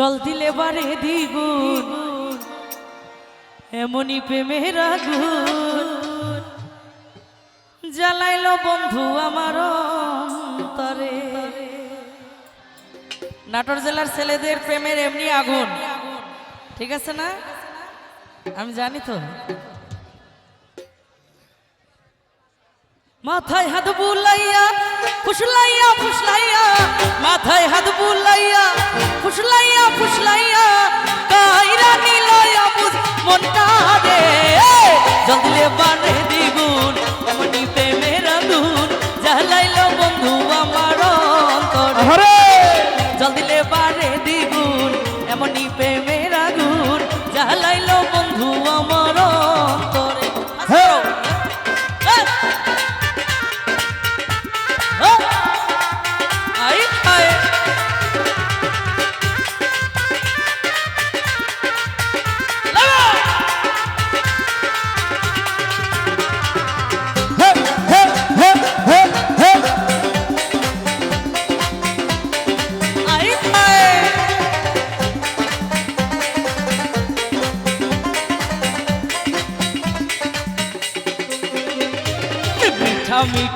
জল দিলে বারে দ্বিগুণ, এমনই প্রেমের আগুন। জ্বালাইল বন্ধু আমার অন্তরে। নাটোর জেলার ছেলেদের প্রেমের এমনি আগুন। ঠিক আছে না? আমি জানি তো। মাথায় হাত বুলাইয়া, ফুসলাইয়া ফুসলাইয়া, মাথায় হাত বুলাইয়া, ফুসলাইয়া ফুসলাইয়া কাইরা নিলয়া মনটা দে। জল বানে বারে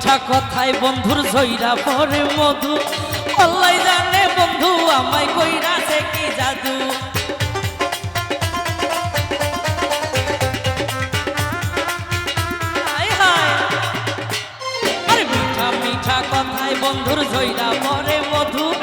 মিঠা কথায় বন্ধুর জইরা পরে মধু। আল্লাহ জানে বন্ধু, আমায় কইরা সে কি জাদু। কথায় বন্ধুর জইরা পরে মধু।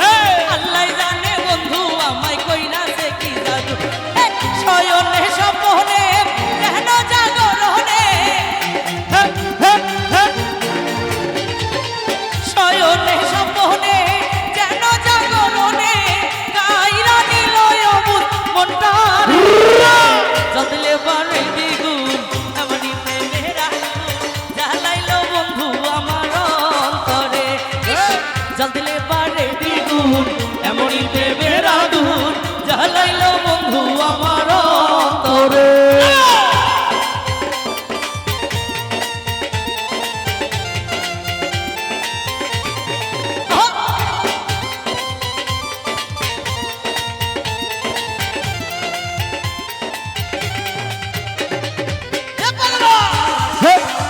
দ্বিগুণ এমনই প্রেমের আগুন জ্বালাইলো বন্ধু আমার অন্তরে।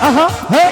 আহা হে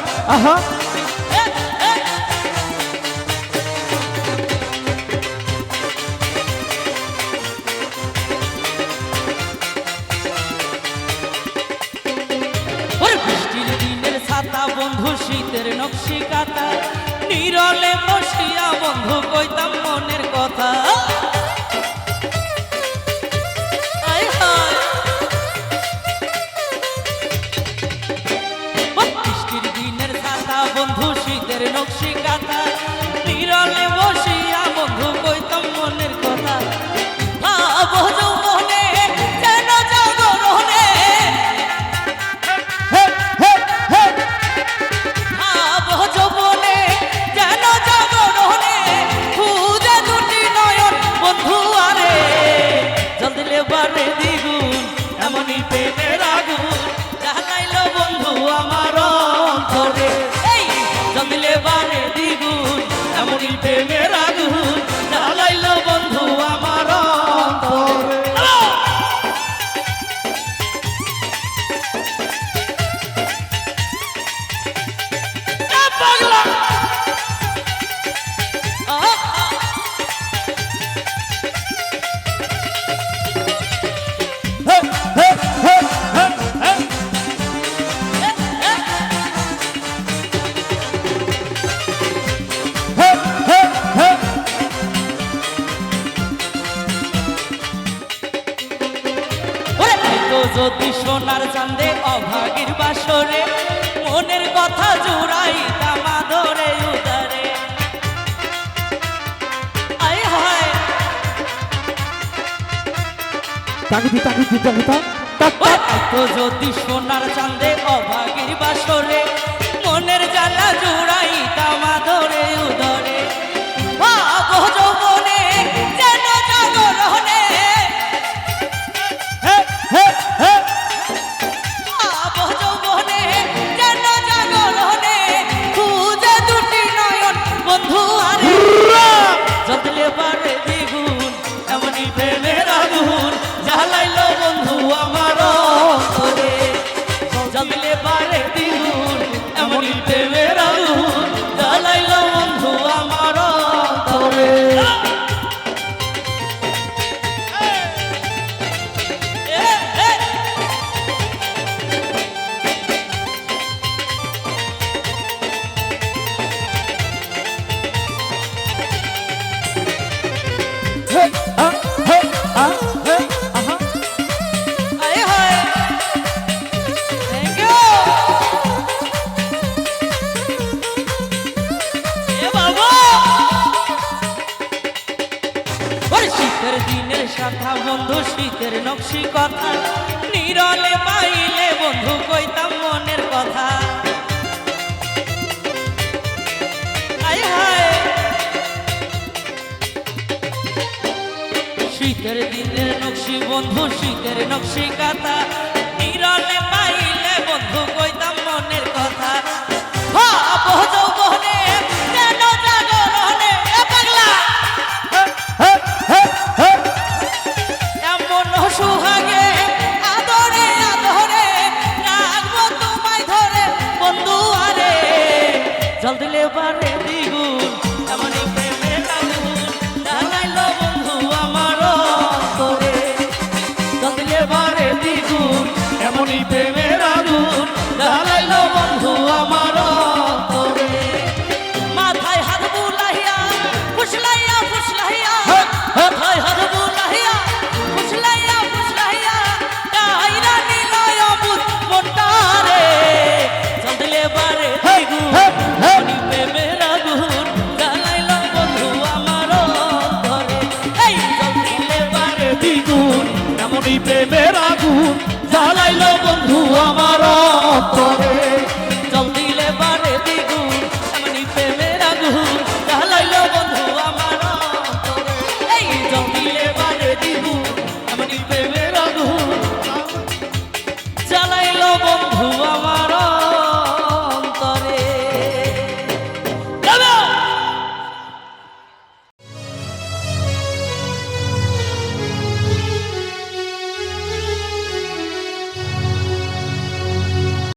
যদি সোনার চাঁদে অভাগীর বাসরে মনের কথা জুড়াই তামা ধরে উদারে। আয় হায়। তাকিতি তাকিতি তাকিতা। তাক তো যদি সোনার চাঁদে অভাগীর বাসরে মনের জ্বালা জুড়াই তামা ধরে উদরে। শীতের দিনের নকশি বন্ধু শীতের নকশি কাতা নিরলে পাইলে বন্ধু কই Johnny Pimmel.